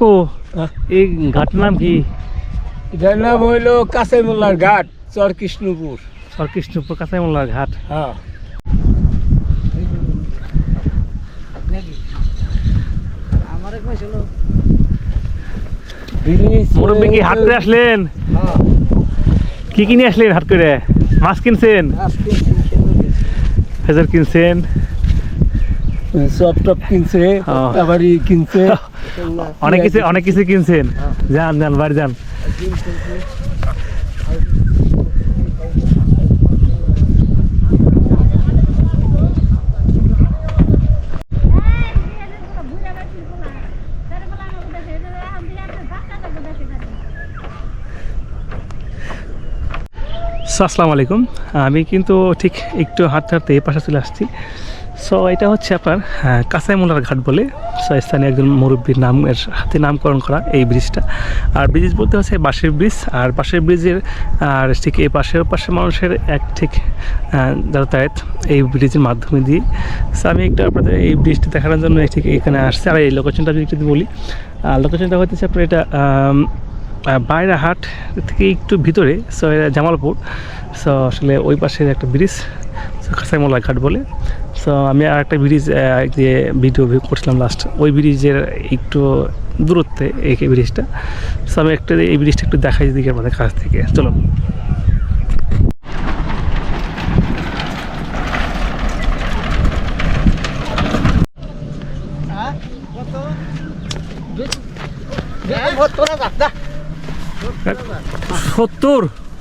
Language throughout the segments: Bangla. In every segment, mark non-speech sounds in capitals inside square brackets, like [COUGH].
কো এই ঘাটের নাম কি? এটার নাম হইল কাঁচাইমোল্লার ঘাট চর কৃষ্ণপুর সরকৃষ্ণপুর কাঁচাইমোল্লার ঘাট। হ্যাঁ। মুরব্বী কি হাট করে আসলেন? হ্যাঁ। কি কিনে আসলেন হাট করে? মাছ কিনছেন। ফেজার কিনছেন? সব টপ কিনছে হ্যাঁ। আবারই কিনছে। [LAUGHS] অনেক কিছু অনেক কিছু কিনছেন। যান যান বাড়ি যান। আসসালামু আলাইকুম। আমি কিন্তু ঠিক একটু হাঁটতে হাঁটতে এই পাশে চলে আসছি। সো এটা হচ্ছে আপনার হ্যাঁ, কাঁচাইমোলার ঘাট বলে। সো স্থানীয় একজন মুরব্বীর নামের হাতে নামকরণ করা এই ব্রিজটা। আর ব্রিজ বলতে হচ্ছে বাঁশের ব্রিজ। আর বাঁশের ব্রিজের আর ঠিক এই পাশের পাশে মানুষের এক ঠিক যাতায়াত এই ব্রিজের মাধ্যমে দিয়ে। সো আমি একটু আপনাদের এই ব্রিজটি দেখানোর জন্য ঠিক এখানে আসছে। আর এই লোকেশনটা যদি একটু বলি লোকেশনটা হচ্ছে আপনার এটা বাইরাহাট থেকে একটু ভিতরে সো এটা জামালপুর। সো আসলে ওই পাশের একটা ব্রিজ। খাসাইমোলা ঘাট বলে। সো আমি আর একটা ব্রিজ যে ভিডিও ভিউ করছিলাম লাস্ট ওই ব্রিজের একটু দূরত্বে এই ব্রিজটা। সো আমি একটা, এই ব্রিজটা একটু দেখাই দিকে আমাদের কাছ থেকে। চলো। সত্তর।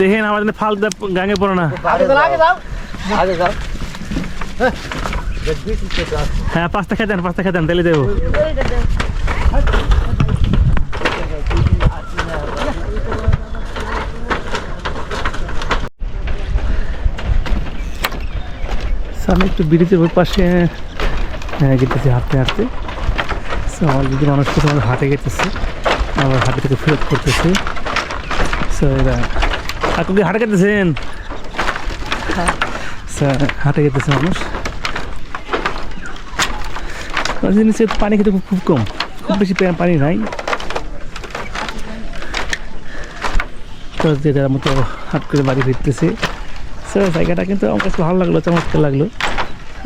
দেখেন আমার জন্য ফাল গাঙে পড়ে না। হ্যাঁ পাঁচটা খেতেন পাঁচটা খেতেন তাহলে দেবো। আমি একটু ব্রিজের ওই পাশে হ্যাঁ, গেতেছি হাঁটতে হাঁটতে। সো আমার অলরেডি মানুষ কোথাও হাটে গেতেছে আবার হাটে থেকে ফেরত করতেছে। সো এরা আপনি কি হাটে গেতেছেন স্যার হাটে গেতেছে মানুষ। জিনিসের পানি খেতে খুব- কম। খুব বেশি পানি নাই। তো যে যার মতো হাট করে বাড়ি ফিরতেছে। স্যার জায়গাটা কিন্তু আমার কাছে ভালো লাগল চমৎকার লাগল।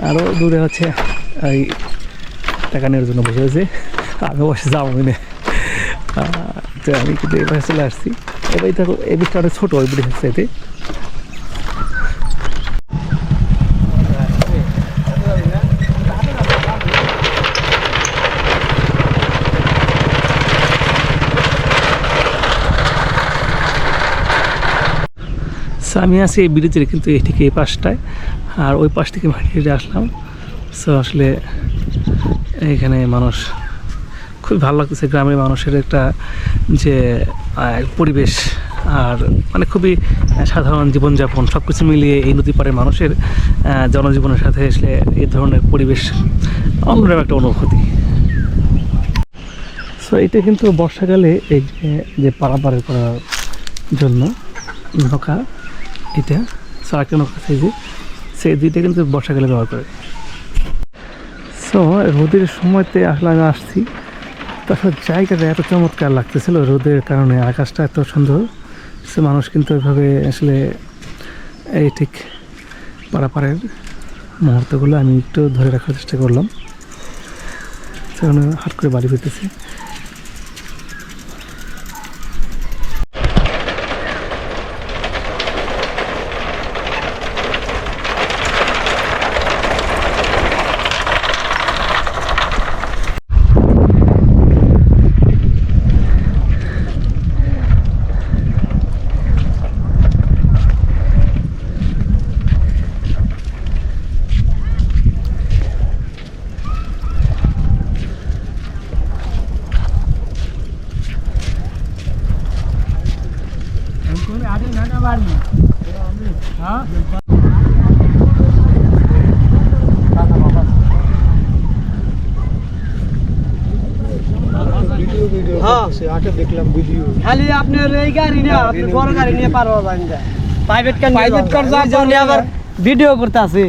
আরও দূরে হচ্ছে এই টাকা নেওয়ার জন্য বসে আছে। আমি বসে যাব না তো আমি কিন্তু এবার চলে আসছি। এবার দেখো, এই বৃষ্টি অনেক ছোটো ওই ব্রিজের চাইতে সো আমি আছি এই ব্রিজের কিন্তু এই থেকে এই পাশটায়, আর ওই পাশ থেকে মাটি আসলাম। সো আসলে এখানে মানুষ খুবই ভালো লাগতেছে গ্রামের মানুষের একটা যে পরিবেশ আর মানে খুবই সাধারণ জীবনযাপন সব কিছু মিলিয়ে এই নদী পাড়ের মানুষের জনজীবনের সাথে আসলে এই ধরনের পরিবেশ অন্যরকম একটা অনুভূতি। সো এটা কিন্তু বর্ষাকালে এই যে পারাপারের করার জন্য নৌকা, এটা সারাকে নৌকা আছে যে, সেই দুইটা কিন্তু বর্ষাকালে ব্যবহার করে। সো রোদের সময়তে আসলে আমি আসছি। তারপর জায়গাটা এত চমৎকার লাগতেছিল রোদের কারণে, আকাশটা এত সুন্দর। সে মানুষ কিন্তু এভাবে আসলে এই ঠিক পারাপারের মুহূর্তগুলো আমি একটু ধরে রাখার চেষ্টা করলাম। সেখানে হাট করে বাড়ি ফিরতেছি। খালি আপনার এই গাড়ি না আপনি বড় গাড়ি নিয়ে পার হওয়া যায় না প্রাইভেট কার প্রাইভেট কার যা আবার ভিডিও করতে আছে